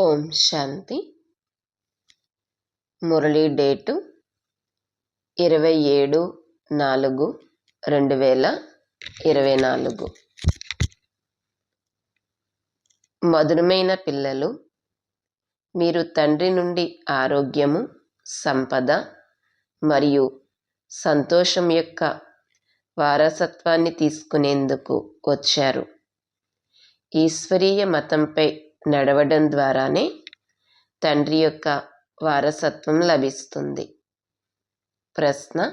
ఓం శాంతి. Murali date ఇరవై ఏడు నాలుగు రెండు వేల ఇరవై నాలుగు. మధురమైన పిల్లలు మీరు తండ్రి నుండి ఆరోగ్యము సంపద మరియు సంతోషం యొక్క వారసత్వాన్ని తీసుకునేందుకు వచ్చారు. ఈశ్వరీయ మతంపై నడవడం ద్వారానే తండ్రి యొక్క వారసత్వం లభిస్తుంది. ప్రశ్న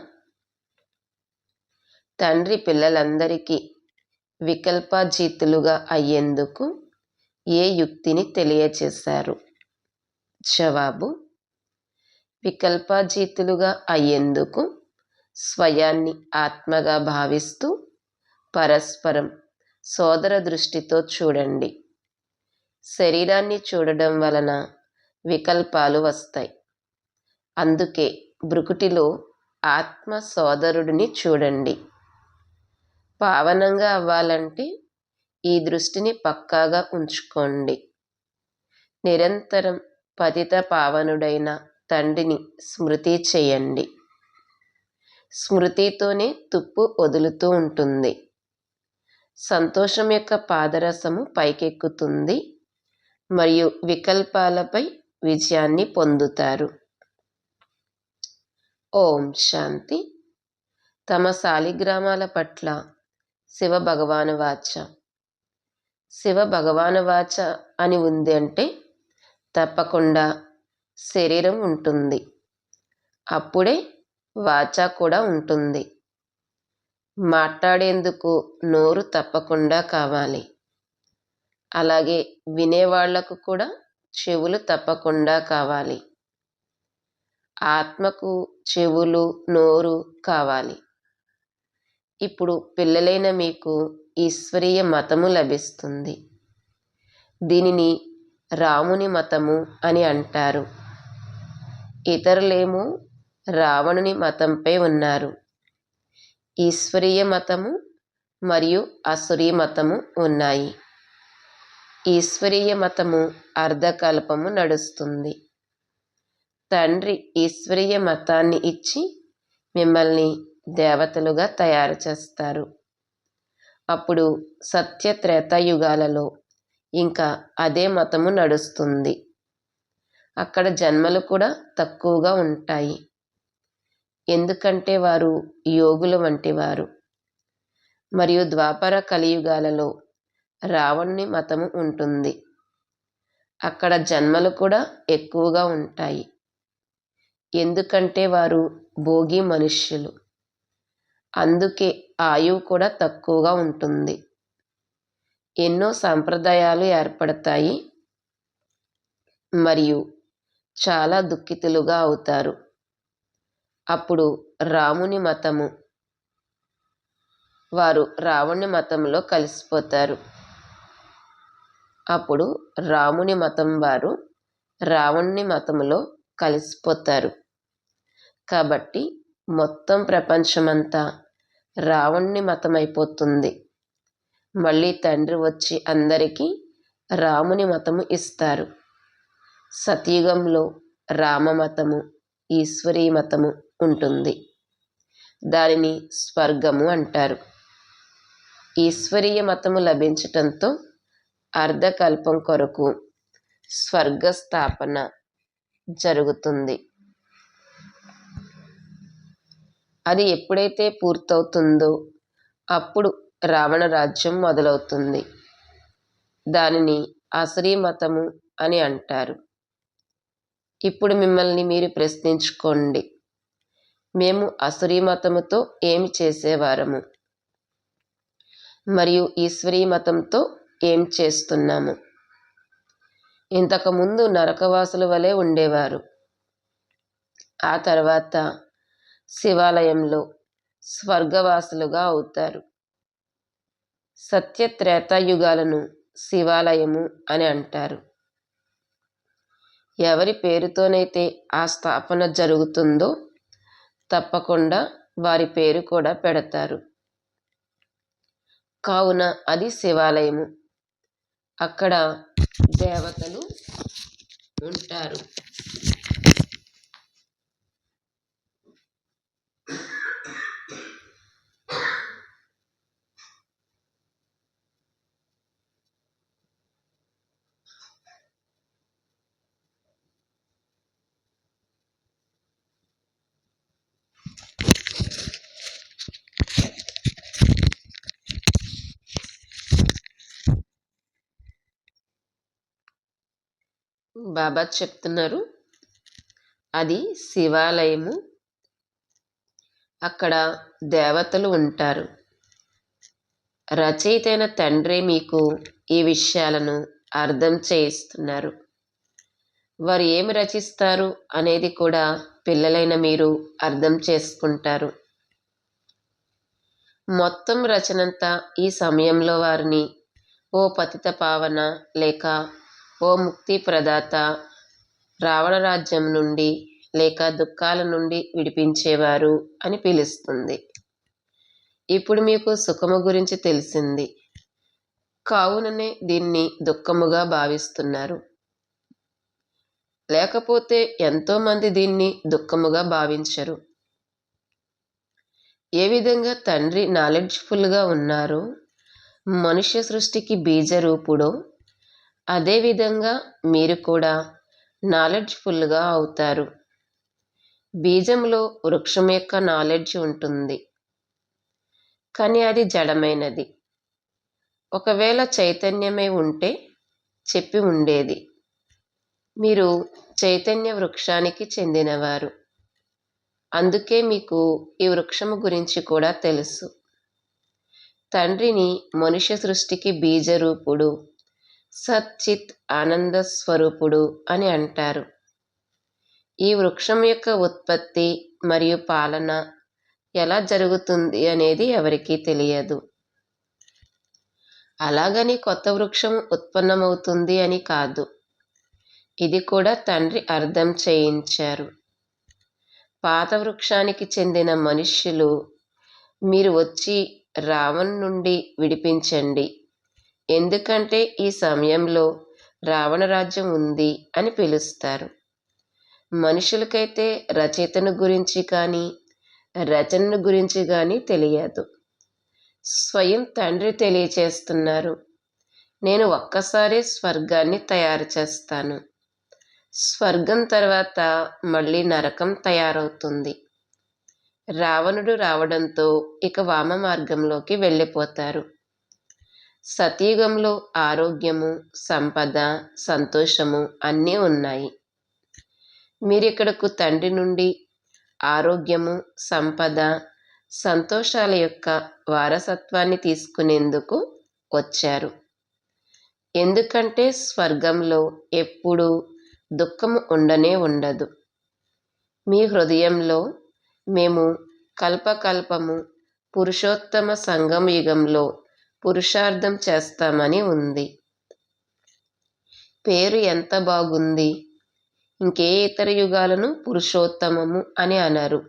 తండ్రి పిల్లలందరికీ వికల్పాజీతులుగా అయ్యేందుకు ఏ యుక్తిని తెలియచేశారు? జవాబు వికల్పాజీతులుగా అయ్యేందుకు స్వయాన్ని ఆత్మగా భావిస్తూ పరస్పరం సోదర దృష్టితో చూడండి. శరీరాన్ని చూడడం వలన వికల్పాలు వస్తాయి. అందుకే బ్రుకుటిలో ఆత్మ సోదరుడిని చూడండి. పావనంగా అవ్వాలంటే ఈ దృష్టిని పక్కాగా ఉంచుకోండి. నిరంతరం పతిత పావనుడైన తండ్రిని స్మృతి చేయండి. స్మృతితోనే తుప్పు వదులుతూ ఉంటుంది. సంతోషం యొక్క పాదరసము పైకెక్కుతుంది. మరియు వికల్పాలపై విజయాన్ని పొందుతారు. ఓం శాంతి. తమ శాలిగ్రామాల పట్ల శివ భగవాను వాచ. శివ భగవాను వాచ అని ఉంది అంటే తప్పకుండా శరీరం ఉంటుంది. అప్పుడే వాచ కూడా ఉంటుంది. మాట్లాడేందుకు నోరు తప్పకుండా కావాలి. అలాగే వినేవాళ్ళకు కూడా చెవులు తప్పకుండా కావాలి. ఆత్మకు చెవులు నోరు కావాలి. ఇప్పుడు పిల్లలైన మీకు ఈశ్వరీయ మతము లభిస్తుంది. దీనిని రాముని మతము అని అంటారు. ఇతరులేమో రావణుని మతంపై ఉన్నారు. ఈశ్వరీయ మతము మరియు అసురీ మతము ఉన్నాయి. ఈశ్వరీయ మతము అర్ధకల్పము నడుస్తుంది. తండ్రి ఈశ్వరీయ మతాన్ని ఇచ్చి మిమ్మల్ని దేవతలుగా తయారు చేస్తారు. అప్పుడు సత్య త్రేతాయుగాలలో ఇంకా అదే మతము నడుస్తుంది. అక్కడ జన్మలు కూడా తక్కువగా ఉంటాయి. ఎందుకంటే వారు యోగుల వంటి వారు మరియు ద్వాపర కలియుగాలలో రావణుని మతము ఉంటుంది. అక్కడ జన్మలు కూడా ఎక్కువగా ఉంటాయి. ఎందుకంటే వారు భోగి మనుష్యులు. అందుకే ఆయువు కూడా తక్కువగా ఉంటుంది. ఎన్నో సాంప్రదాయాలు ఏర్పడతాయి. మరియు చాలా దుఃఖితులుగా అవుతారు. అప్పుడు రాముని మతము వారు రావణుని మతంలో కలిసిపోతారు. అప్పుడు రాముని మతం వారు రావణుని మతంలో కలిసిపోతారు. కాబట్టి మొత్తం ప్రపంచమంతా రావణుని మతం అయిపోతుంది మళ్ళీ తండ్రి వచ్చి అందరికీ రాముని మతము ఇస్తారు. సతయుగంలో రామమతము ఈశ్వరీ మతము ఉంటుంది. దానిని స్వర్గము అంటారు. ఈశ్వరీయ మతము లభించటంతో అర్ధకల్పం కొరకు స్వర్గ స్థాపన జరుగుతుంది. అది ఎప్పుడైతే పూర్తవుతుందో అప్పుడు రావణ రాజ్యం మొదలవుతుంది. దానిని అసరీమతము అని అంటారు. ఇప్పుడు మిమ్మల్ని మీరు ప్రశ్నించుకోండి. మేము అసురీ మతముతో ఏమి చేసేవారము? మరియు ఈశ్వరీ మతంతో ఏం చేస్తున్నాము? ఇంతకుముందు నరకవాసుల వలె ఉండేవారు. ఆ తర్వాత శివాలయంలో స్వర్గవాసులుగా అవుతారు. సత్య త్రేతాయుగాలను శివాలయము అని అంటారు. ఎవరి పేరుతోనైతే ఆ స్థాపన జరుగుతుందో తప్పకుండా వారి పేరు కూడా పెడతారు. కావున అది శివాలయము. అక్కడ దేవతలు ఉంటారు. బాబా చెప్తున్నారు. అది శివాలయము. అక్కడ దేవతలు ఉంటారు. రచయితైన తండ్రి మీకు ఈ విషయాలను అర్థం చేయిస్తున్నారు. వారు ఏమి రచిస్తారు అనేది కూడా పిల్లలైన మీరు అర్థం చేసుకుంటారు. మొత్తం రచనంతా ఈ సమయంలో వారిని ఓ పతిత పావన లేక ఓ ముక్తి ప్రదాత రావణ రాజ్యం నుండి లేక దుఃఖాల నుండి విడిపించేవారు అని పిలుస్తుంది. ఇప్పుడు మీకు సుఖము గురించి తెలిసింది. కావుననే దీన్ని దుఃఖముగా భావిస్తున్నారు. లేకపోతే ఎంతోమంది దీన్ని దుఃఖముగా భావించరు. ఏ విధంగా తండ్రి నాలెడ్జ్ఫుల్గా ఉన్నారో మనుష్య సృష్టికి బీజరూపుడో అదేవిధంగా మీరు కూడా నాలెడ్జ్ఫుల్గా అవుతారు. బీజంలో వృక్షం యొక్క నాలెడ్జ్ ఉంటుంది. కానీ అది జడమైనది. ఒకవేళ చైతన్యమే ఉంటే చెప్పి ఉండేది. మీరు చైతన్య వృక్షానికి చెందినవారు. అందుకే మీకు ఈ వృక్షము గురించి కూడా తెలుసు. తండ్రిని మనుష్య సృష్టికి బీజరూపుడు. సచ్చిత్ ఆనంద స్వరూపుడు అని అంటారు. ఈ వృక్షం యొక్క ఉత్పత్తి మరియు పాలన ఎలా జరుగుతుంది అనేది ఎవరికీ తెలియదు. అలాగని కొత్త వృక్షం ఉత్పన్నమవుతుంది అని కాదు. ఇది కూడా తండ్రి అర్థం చేయించారు. పాత వృక్షానికి చెందిన మనుష్యులు మీరు వచ్చి రావణ్ నుండి విడిపించండి. ఎందుకంటే ఈ సమయంలో రావణ రాజ్యం ఉంది అని పిలుస్తారు. మనుషులకైతే రచయితను గురించి కానీ రచనను గురించి కానీ తెలియదు. స్వయం తండ్రి తెలియచేస్తున్నారు. నేను ఒక్కసారి స్వర్గాన్ని తయారు చేస్తాను. స్వర్గం తర్వాత మళ్ళీ నరకం తయారవుతుంది. రావణుడు రావడంతో ఇక వామ మార్గంలోకి వెళ్ళిపోతారు. సతయుగంలో ఆరోగ్యము సంపద సంతోషము అన్నీ ఉన్నాయి. మీరిక్కడకు తండ్రి నుండి ఆరోగ్యము సంపద సంతోషాల యొక్క వారసత్వాన్ని తీసుకునేందుకు వచ్చారు. ఎందుకంటే స్వర్గంలో ఎప్పుడూ దుఃఖము ఉండనే ఉండదు. మీ హృదయంలో మేము కల్పకల్పము పురుషోత్తమ సంగమ యుగంలో పురుషార్థం చేస్తామని ఉంది. పేరు ఎంత బాగుంది? ఇంకే ఇతర యుగాలను పురుషోత్తమము అని అనరు.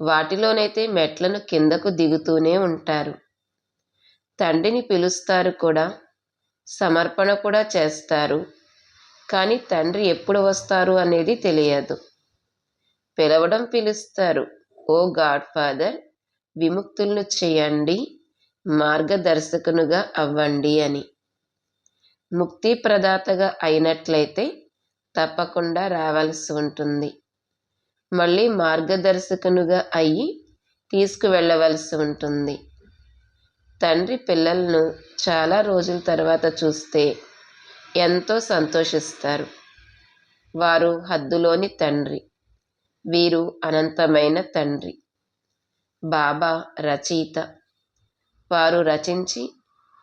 వాటిలోనైతే మెట్లను కిందకు దిగుతూనే ఉంటారు. తండ్రిని పిలుస్తారు కూడా సమర్పణ కూడా చేస్తారు. కానీ తండ్రి ఎప్పుడు వస్తారు అనేది తెలియదు. పిలవడం పిలుస్తారు. ఓ గాడ్ ఫాదర్ విముక్తులను చేయండి. మార్గదర్శకునుగా అవ్వండి అని. ముక్తి ప్రదాతగా అయినట్లయితే తప్పకుండా రావాల్సి ఉంటుంది. మళ్ళీ మార్గదర్శకునుగా అయ్యి తీసుకువెళ్ళవలసి ఉంటుంది. తండ్రి పిల్లలను చాలా రోజుల తర్వాత చూస్తే ఎంతో సంతోషిస్తారు. వారు హద్దులోని తండ్రి. వీరు అనంతమైన తండ్రి. బాబా రచయిత. వారు రచించి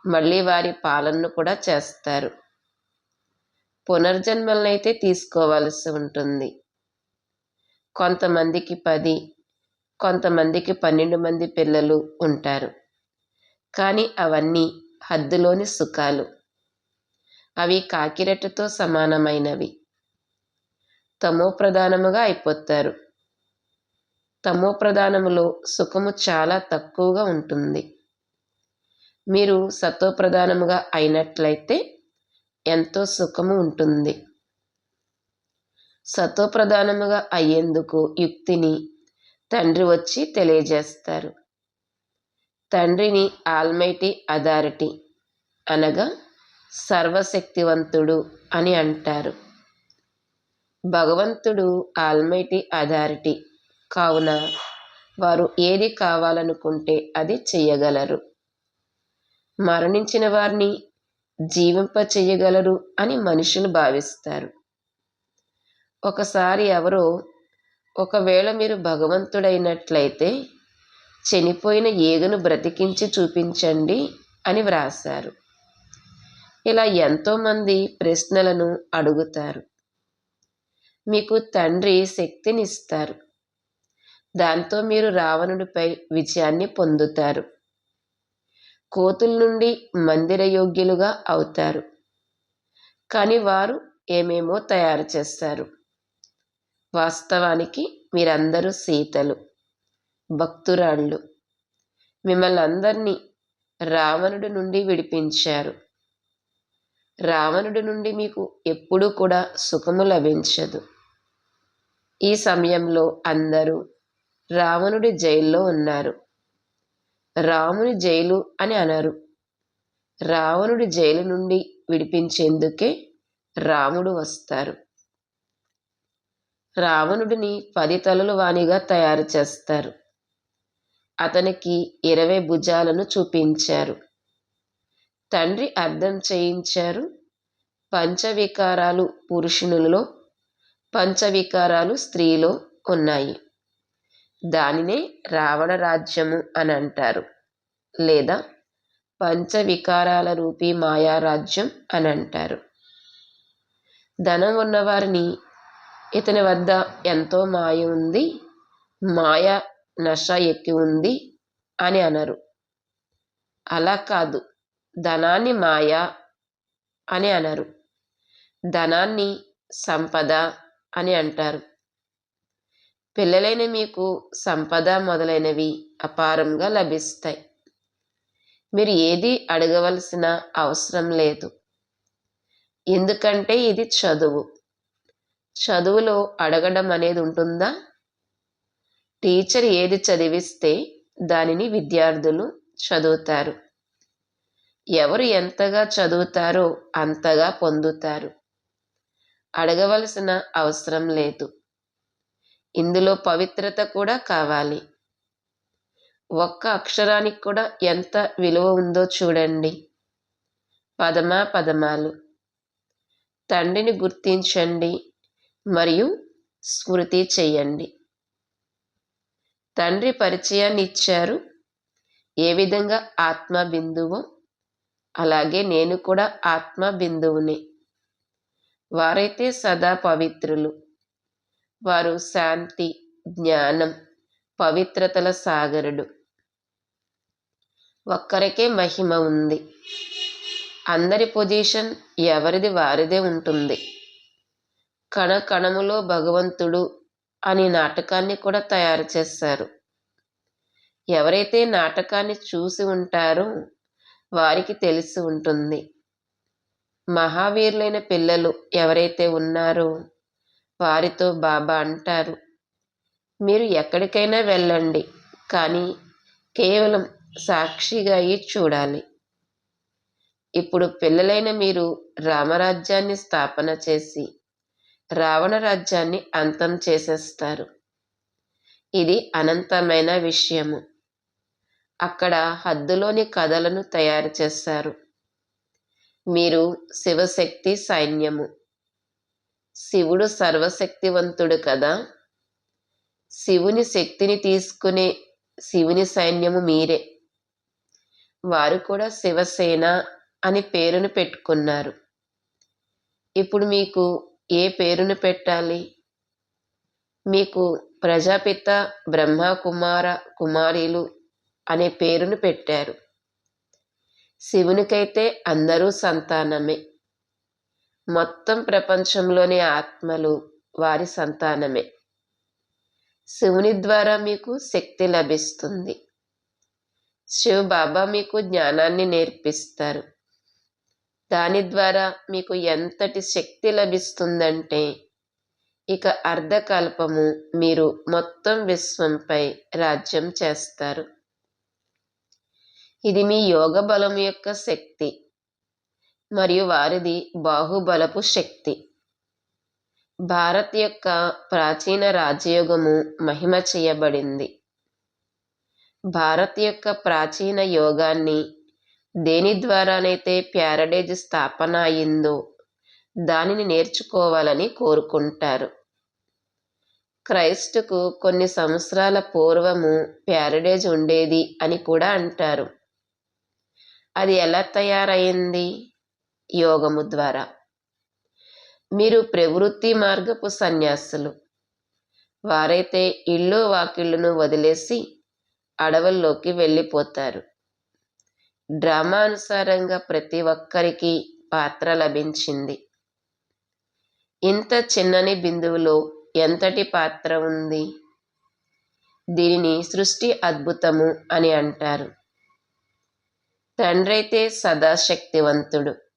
మళ్ళీ వారి పాలనను కూడా చేస్తారు. పునర్జన్మలనైతే తీసుకోవాల్సి ఉంటుంది. కొంతమందికి పది కొంతమందికి పన్నెండు మంది పిల్లలు ఉంటారు. కానీ అవన్నీ హద్దులోని సుఖాలు. అవి కాకిరెట్టతో సమానమైనవి. తమో ప్రధానముగా అయిపోతారు. తమో ప్రధానములో సుఖము చాలా తక్కువగా ఉంటుంది. మీరు సత్వప్రధానముగా అయినట్లయితే ఎంతో సుఖము ఉంటుంది. సత్వప్రధానముగా అయ్యేందుకు యుక్తిని తండ్రి వచ్చి తెలియజేస్తారు. తండ్రిని ఆల్మైటీ అథారిటీ అనగా సర్వశక్తివంతుడు అని అంటారు. భగవంతుడు ఆల్మైటీ అథారిటీ కావున వారు ఏది కావాలనుకుంటే అది చెయ్యగలరు. మరణించిన వారిని జీవింప చెయ్యగలరు అని మనుషులు భావిస్తారు. ఒకసారి ఎవరో ఒకవేళ మీరు భగవంతుడైనట్లయితే చనిపోయిన ఏగను బ్రతికించి చూపించండి అని వ్రాశారు. ఇలా ఎంతోమంది ప్రశ్నలను అడుగుతారు. మీకు తండ్రి శక్తినిస్తారు. దాంతో మీరు రావణుడిపై విజయాన్ని పొందుతారు. కోతుల నుండి మందిరయోగ్యులుగా అవుతారు. కానీ వారు ఏమేమో తయారు చేస్తారు? వాస్తవానికి మీరందరూ సీతలు భక్తురాళ్ళు. మిమ్మల్ని అందరినీ రావణుడి నుండి విడిపించారు. రావణుడి నుండి మీకు ఎప్పుడూ కూడా సుఖము లభించదు. ఈ సమయంలో అందరూ రావణుడి జైల్లో ఉన్నారు. రాముని జైలు అని అనరు. రావణుడి జైలు నుండి విడిపించేందుకే రాముడు వస్తారు. రావణుడిని పది తలలు వాణిగా తయారు చేస్తారు. అతనికి ఇరవై భుజాలను చూపించారు. తండ్రి అర్థం చేయించారు పంచవికారాలు పురుషునిలో పంచవికారాలు స్త్రీలో ఉన్నాయి. దానినే రావణ రాజ్యము అని అంటారు లేదా పంచవికారాల రూపీ మాయారాజ్యం అని అంటారు ధనం ఉన్నవారిని ఇతని వద్ద ఎంతో మాయ ఉంది మాయ నష ఎక్కి ఉంది అని అనరు. అలా కాదు ధనాన్ని మాయ అని అనరు. ధనాన్ని సంపద అని అంటారు. పిల్లలైన మీకు సంపద మొదలైనవి అపారంగా లభిస్తాయి. మీరు ఏది అడగవలసిన అవసరం లేదు. ఎందుకంటే ఇది చదువు. చదువులో అడగడం అనేది ఉంటుందా? టీచర్ ఏది చదివిస్తే దానిని విద్యార్థులు చదువుతారు. ఎవరు ఎంతగా చదువుతారో అంతగా పొందుతారు. అడగవలసిన అవసరం లేదు. ఇందులో పవిత్రత కూడా కావాలి. ఒక్క అక్షరానికి కూడా ఎంత విలువ ఉందో చూడండి. పదమా పదమాలు. తండ్రిని గుర్తించండి మరియు స్మృతి చెయ్యండి తండ్రి పరిచయాన్ని ఇచ్చారు. ఏ విధంగా ఆత్మ బిందువో అలాగే నేను కూడా ఆత్మ బిందువుని. వారైతే సదా పవిత్రులు. వారు శాంతి జ్ఞానం పవిత్రతల సాగరుడు. ఒక్కరికే మహిమ ఉంది. అందరి పొజిషన్ ఎవరిది వారిదే ఉంటుంది. కణ కణములో భగవంతుడు అని నాటకాన్ని కూడా తయారు చేశారు ఎవరైతే నాటకాన్ని చూసి ఉంటారో వారికి తెలిసి ఉంటుంది. మహావీరులైన పిల్లలు ఎవరైతే ఉన్నారో వారితో బాబా అంటారు. మీరు ఎక్కడికైనా వెళ్ళండి కానీ కేవలం సాక్షిగా అయి చూడాలి. ఇప్పుడు పిల్లలైన మీరు రామరాజ్యాన్ని స్థాపన చేసి రావణ రాజ్యాన్ని అంతం చేసేస్తారు. ఇది అనంతమైన విషయము. అక్కడ హద్దులోని కథలను తయారు చేస్తారు. మీరు శివశక్తి సైన్యము. శివుడు సర్వశక్తివంతుడు కదా. శివుని శక్తిని తీసుకునే శివుని సైన్యము మీరే. వారు కూడా శివసేన అని పేరును పెట్టుకున్నారు. ఇప్పుడు మీకు ఏ పేరును పెట్టాలి? మీకు ప్రజాపిత బ్రహ్మ కుమార కుమారీలు అనే పేరును పెట్టారు. శివునికైతే అందరూ సంతానమే. మొత్తం ప్రపంచంలోని ఆత్మలు వారి సంతానమే. శివుని ద్వారా మీకు శక్తి లభిస్తుంది. శివ బాబా మీకు జ్ఞానాన్ని నేర్పిస్తారు. దాని ద్వారా మీకు ఎంతటి శక్తి లభిస్తుందంటే ఇక అర్ధకల్పము మీరు మొత్తం విశ్వంపై రాజ్యం చేస్తారు. ఇది మీ యోగ బలం యొక్క శక్తి. మరియు వారిది బాహుబలపు శక్తి. భారత్ యొక్క ప్రాచీన రాజయోగము మహిమ చేయబడింది. భారత్ యొక్క ప్రాచీన యోగాన్ని దేని ద్వారానైతే ప్యారడేజ్ స్థాపన అయిందో దానిని నేర్చుకోవాలని కోరుకుంటారు. క్రైస్టుకు కొన్ని సంవత్సరాల పూర్వము ప్యారడేజ్ ఉండేది అని కూడా అంటారు. అది ఎలా తయారైంది యోగము ద్వారా. మీరు ప్రవృత్తి మార్గపు సన్యాసులు. వారైతే ఇళ్ళు వాకిళ్ళను వదిలేసి అడవుల్లోకి వెళ్ళిపోతారు. డ్రామా అనుసారంగా ప్రతి ఒక్కరికి పాత్ర లభించింది. ఇంత చిన్నని బిందువులో ఎంతటి పాత్ర ఉంది? దీనిని సృష్టి అద్భుతము అని అంటారు. తండ్రైతే సదాశక్తివంతుడు.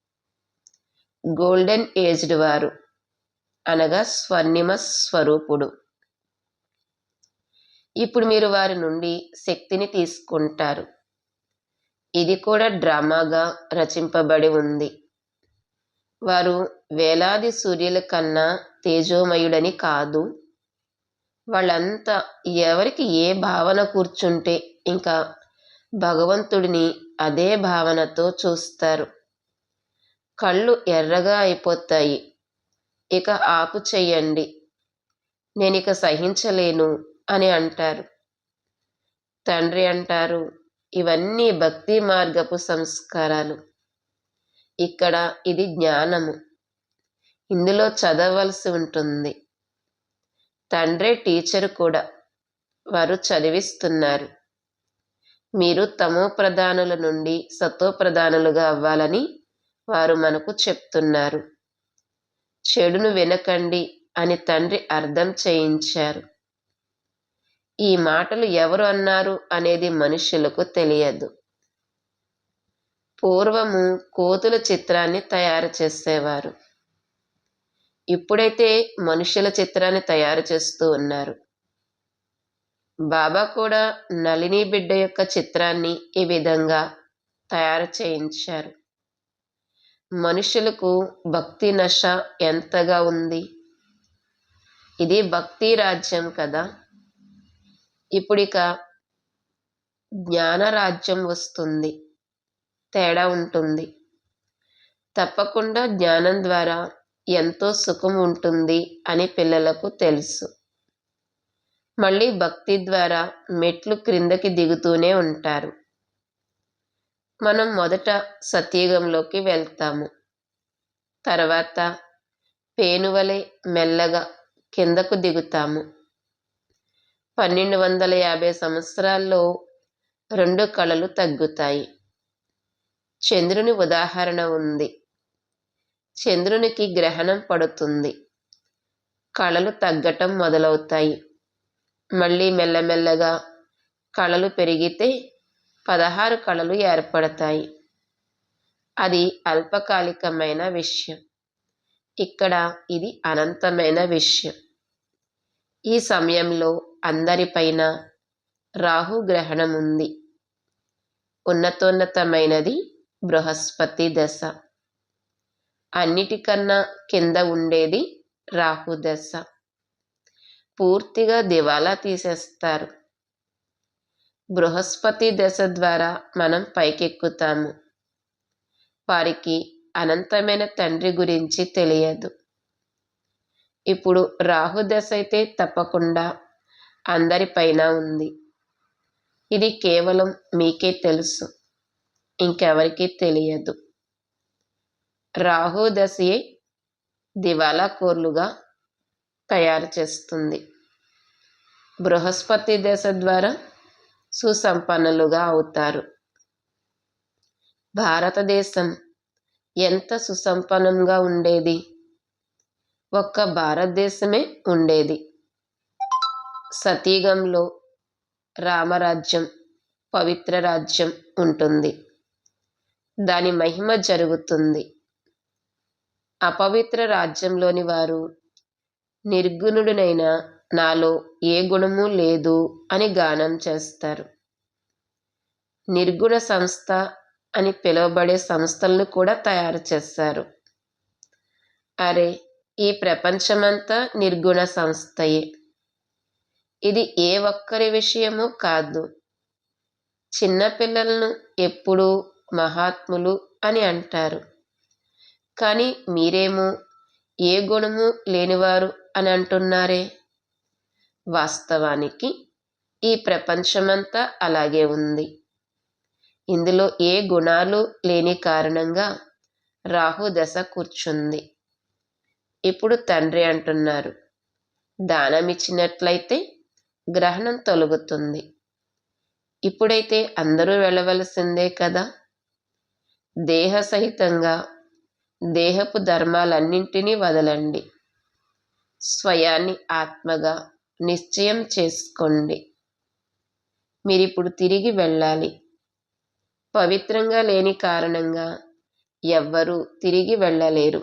గోల్డెన్ ఏజ్డ్ వారు. అనగా స్వర్ణిమ స్వరూపుడు. ఇప్పుడు మీరు వారి నుండి శక్తిని తీసుకుంటారు. ఇది కూడా డ్రామాగా రచింపబడి ఉంది. వారు వేలాది సూర్యుల కన్నా తేజోమయుడని కాదు. వాళ్ళంతా ఎవరికి ఏ భావన కూర్చుంటే ఇంకా భగవంతుడిని అదే భావనతో చూస్తారు. కళ్ళు ఎర్రగా అయిపోతాయి. ఇక ఆపు చెయ్యండి. నేను ఇక సహించలేను అని అంటారు. తండ్రి అంటారు ఇవన్నీ భక్తి మార్గపు సంస్కారాలు. ఇక్కడ ఇది జ్ఞానము. ఇందులో చదవలసి ఉంటుంది. తండ్రి టీచర్ కూడా. వారు చదివిస్తున్నారు. మీరు తమో ప్రధానుల నుండి సతో ప్రధానులుగా అవ్వాలని వారు మనకు చెప్తున్నారు. చెడును వినకండి అని తండ్రి అర్థం చేయించారు. ఈ మాటలు ఎవరు అన్నారు అనేది మనుషులకు తెలియదు. పూర్వము కోతుల చిత్రాన్ని తయారు చేసేవారు. ఇప్పుడైతే మనుషుల చిత్రాన్ని తయారు చేస్తూ ఉన్నారు. బాబా కూడా నళిని బిడ్డ యొక్క చిత్రాన్ని ఈ విధంగా తయారు చేయించారు. మనుషులకు భక్తి నష ఎంతగా ఉంది? ఇది భక్తి రాజ్యం కదా? ఇప్పుడిక జ్ఞానరాజ్యం వస్తుంది. తేడా ఉంటుంది. తప్పకుండా జ్ఞానం ద్వారా ఎంతో సుఖం ఉంటుంది అని పిల్లలకు తెలుసు. మళ్ళీ భక్తి ద్వారా మెట్లు క్రిందకి దిగుతూనే ఉంటారు. మనం మొదట సత్యుగంలోకి వెళ్తాము. తర్వాత పేనువలే మెల్లగా కిందకు దిగుతాము. పన్నెండు వందల యాభై సంవత్సరాల్లో రెండు కళలు తగ్గుతాయి. చంద్రుని ఉదాహరణ ఉంది. చంద్రునికి గ్రహణం పడుతుంది. కళలు తగ్గటం మొదలవుతాయి. మళ్ళీ మెల్లమెల్లగా కళలు పెరిగితే పదహారు కళలు ఏర్పడతాయి. అది అల్పకాలికమైన విషయం. ఇక్కడ ఇది అనంతమైన విషయం. ఈ సమయంలో అందరిపైన రాహుగ్రహణం ఉంది ఉన్నతోన్నతమైనది బృహస్పతి దశ. అన్నిటికన్నా కింద ఉండేది రాహుదశ పూర్తిగా దివాలా తీసేస్తారు. బృహస్పతి దశ ద్వారా మనం పైకెక్కుతాము. వారికి అనంతమైన తండ్రి గురించి తెలియదు. ఇప్పుడు రాహు దశ అయితే తప్పకుండా అందరిపైన ఉంది. ఇది కేవలం మీకే తెలుసు. ఇంకెవరికీ తెలియదు. రాహు దశయే దివాలా కోర్లుగా తయారు చేస్తుంది. బృహస్పతి దశ ద్వారా సుసంపన్నులుగా అవుతారు. భారతదేశం ఎంత సుసంపన్నంగా ఉండేది? ఒక్క భారతదేశమే ఉండేది. సతీగంలో రామరాజ్యం పవిత్ర రాజ్యం ఉంటుంది. దాని మహిమ జరుగుతుంది. అపవిత్ర రాజ్యంలోని వారు నిర్గుణుడునైన నాలో ఏ గుణము లేదు అని గానం చేస్తారు. నిర్గుణ సంస్థ అని పిలువబడే సంస్థలను కూడా తయారు చేస్తారు. అరే ఈ ప్రపంచమంతా నిర్గుణ సంస్థయే. ఇది ఏ ఒక్కరి విషయము కాదు. చిన్నపిల్లలను ఎప్పుడూ మహాత్ములు అని అంటారు. కానీ మీరేమో ఏ గుణము లేనివారు అని అంటున్నారే? వాస్తవానికి ఈ ప్రపంచమంతా అలాగే ఉంది. ఇందులో ఏ గుణాలు లేని కారణంగా రాహు దశ కూర్చుంది. ఇప్పుడు తండ్రి అంటున్నారు దానం ఇచ్చినట్లయితే గ్రహణం తొలగుతుంది. ఇప్పుడైతే అందరూ వెళ్ళవలసిందే కదా? దేహ సహితంగా దేహపు ధర్మాలన్నింటినీ వదలండి. స్వయాన్ని ఆత్మగా నిశ్చయం చేసుకోండి. మీరిప్పుడు తిరిగి వెళ్ళాలి. పవిత్రంగా లేని కారణంగా ఎవ్వరూ తిరిగి వెళ్ళలేరు.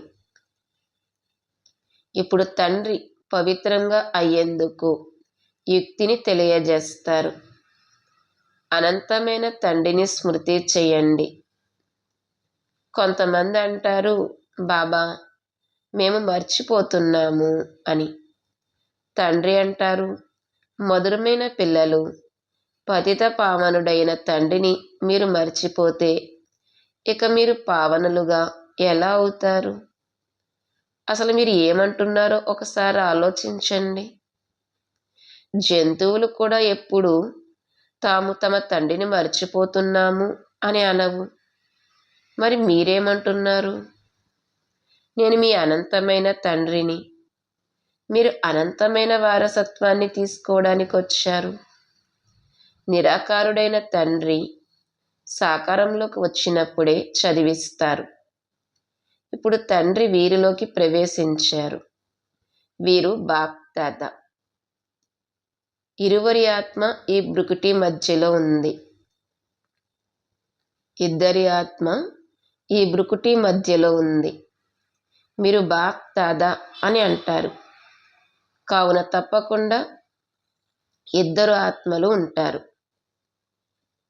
ఇప్పుడు తండ్రి పవిత్రంగా అయ్యేందుకు యుక్తిని తెలియజేస్తారు. అనంతమైన తండ్రిని స్మృతి చేయండి. కొంతమంది అంటారు బాబా మేము మర్చిపోతున్నాము అని. తండ్రి అంటారు. మధురమైన పిల్లలు. పతిత పావనుడైన తండ్రిని మీరు మర్చిపోతే ఇక మీరు పావనులుగా ఎలా అవుతారు? అసలు మీరు ఏమంటున్నారో ఒకసారి ఆలోచించండి. జంతువులు కూడా ఎప్పుడు తాము తమ తండ్రిని మర్చిపోతున్నాము అని అనవు. మరి మీరేమంటున్నారు? నేను మీ అనంతమైన తండ్రిని మీరు అనంతమైన వారసత్వాన్ని తీసుకోవడానికి వచ్చారు నిరాకారుడైన తండ్రి సాకారంలోకి వచ్చినప్పుడే చదివిస్తారు. ఇప్పుడు తండ్రి వీరిలోకి ప్రవేశించారు. వీరు బాప్దాద ఇరువరి ఆత్మ ఈ బ్రుకుటి మధ్యలో ఉంది. ఇద్దరి ఆత్మ ఈ బ్రుకుటి మధ్యలో ఉంది. మీరు బాప్ దాదా అని అంటారు. కావున తప్పకుండా ఇద్దరు ఆత్మలు ఉంటారు.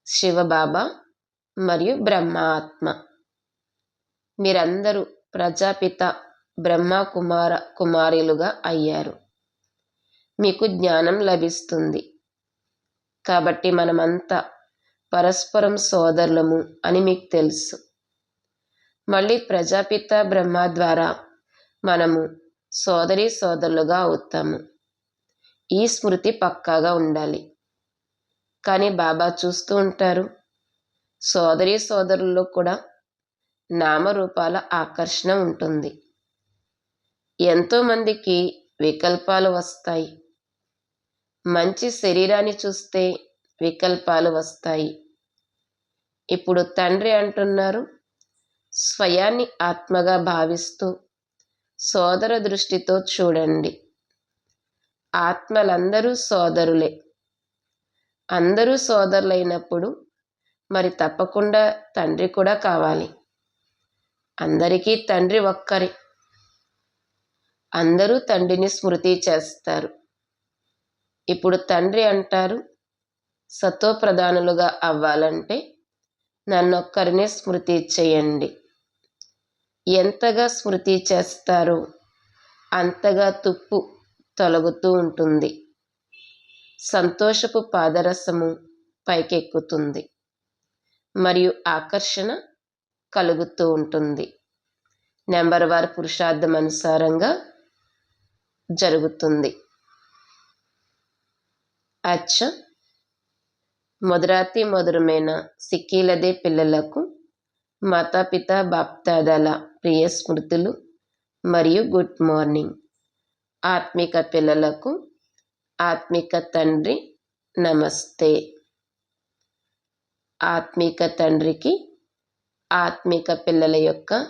శివబాబా మరియు బ్రహ్మ ఆత్మ మీరందరూ ప్రజాపిత బ్రహ్మ కుమార కుమారులుగా అయ్యారు. మీకు జ్ఞానం లభిస్తుంది. కాబట్టి మనమంతా పరస్పరం సోదరులము అని మీకు తెలుసు. మళ్ళీ ప్రజాపిత బ్రహ్మ ద్వారా మనము సోదరి సోదరులుగా అవుతాము. ఈ స్మృతి పక్కాగా ఉండాలి. కానీ బాబా చూస్తూ ఉంటారు. సోదరి సోదరుల్లో కూడా నామరూపాల ఆకర్షణ ఉంటుంది. ఎంతోమందికి వికల్పాలు వస్తాయి. మంచి శరీరాన్ని చూస్తే వికల్పాలు వస్తాయి. ఇప్పుడు తండ్రి అంటున్నారు స్వయాన్ని ఆత్మగా భావిస్తూ సోదర దృష్టితో చూడండి. ఆత్మలందరూ సోదరులే. అందరూ సోదరులైనప్పుడు మరి తప్పకుండా తండ్రి కూడా కావాలి. అందరికీ తండ్రి ఒక్కరే. అందరూ తండ్రిని స్మృతి చేస్తారు. ఇప్పుడు తండ్రి అంటారు సత్వప్రధానులుగా అవ్వాలంటే నన్నొక్కరినే స్మృతి చేయండి. ఎంతగా స్మృతి చేస్తారో? అంతగా తుప్పు తొలగుతూ ఉంటుంది. సంతోషపు పాదరసము పైకెక్కుతుంది. మరియు ఆకర్షణ కలుగుతూ ఉంటుంది. నెంబర్ వారి పురుషార్థం అనుసారంగా జరుగుతుంది. అచ్చ. మొదరాతి మధురమైన సిక్కీలదే పిల్లలకు మాతాపిత బాప్దాదాల ప్రియ స్మృతులు మరియు గుడ్ మార్నింగ్. ఆత్మిక పిల్లలకు ఆత్మిక తండ్రి నమస్తే. ఆత్మిక తండ్రికి ఆత్మిక పిల్లల యొక్క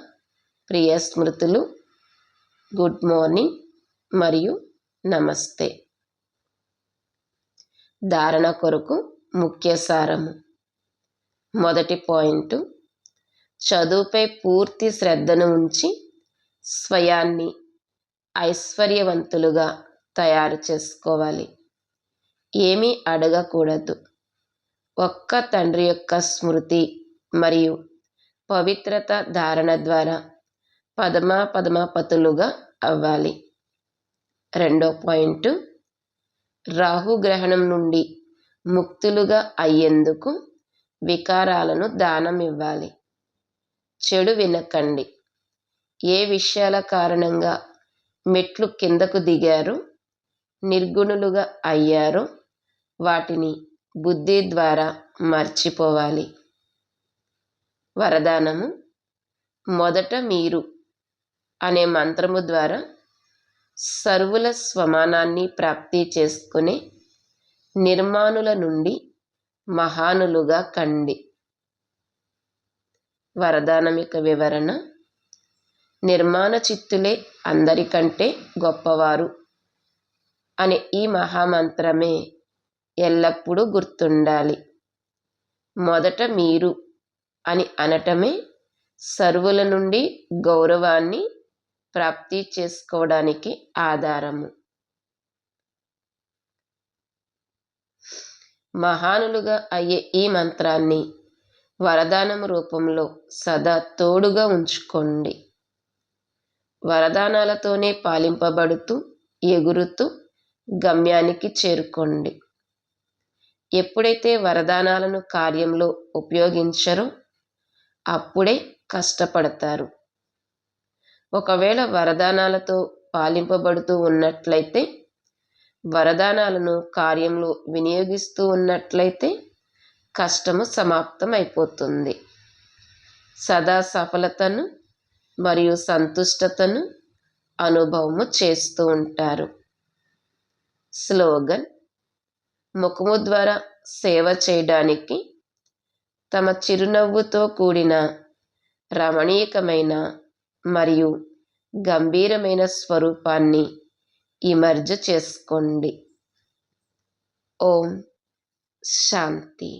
ప్రియ స్మృతులు గుడ్ మార్నింగ్ మరియు నమస్తే. ధారణ కొరకు ముఖ్య సారము. మొదటి పాయింట్ చదువుపై పూర్తి శ్రద్ధను ఉంచి స్వయాన్ని ఐశ్వర్యవంతులుగా తయారు చేసుకోవాలి. ఏమీ అడగకూడదు. ఒక్క తండ్రి యొక్క స్మృతి మరియు పవిత్రత ధారణ ద్వారా పదమా పదమాపతులుగా అవ్వాలి. రెండో పాయింట్ రాహుగ్రహణం నుండి ముక్తులుగా అయ్యేందుకు వికారాలను దానం ఇవ్వాలి చెడు వినకండి. ఏ విషయాల కారణంగా మెట్లు కిందకు దిగారు? నిర్గుణులుగా అయ్యారో? వాటిని బుద్ధి ద్వారా మర్చిపోవాలి. వరదానము మొదట మీరు అనే మంత్రము ద్వారా సర్వుల స్వమానాన్ని ప్రాప్తి చేసుకునే నిర్మాణుల నుండి మహానులుగా కండి. వరదానం యొక్క వివరణ. నిర్మాణ చిత్తులే అందరికంటే గొప్పవారు అనే ఈ మహామంత్రమే ఎల్లప్పుడూ గుర్తుండాలి. మొదట మీరు అని అనటమే సర్వుల నుండి గౌరవాన్ని ప్రాప్తి చేసుకోవడానికి ఆధారము. మహానులుగా అయ్యే ఈ మంత్రాన్ని వరదానం రూపంలో సదా తోడుగా ఉంచుకోండి. వరదానాలతోనే పాలింపబడుతూ ఎగురుతూ గమ్యానికి చేరుకోండి. ఎప్పుడైతే వరదానాలను కార్యంలో ఉపయోగించరో అప్పుడే కష్టపడతారు. ఒకవేళ వరదానాలతో పాలింపబడుతూ ఉన్నట్లయితే వరదానాలను కార్యంలో వినియోగిస్తూ ఉన్నట్లయితే కష్టము సమాప్తం అయిపోతుంది సదా సఫలతను మరియు సంతుష్టతను అనుభవము చేస్తూ ఉంటారు. స్లోగన్ ముఖము ద్వారా సేవ చేయడానికి తమ చిరునవ్వుతో కూడిన రమణీయకమైన మరియు గంభీరమైన స్వరూపాన్ని ఇమర్జ్ చేసుకోండి. ఓం శాంతి.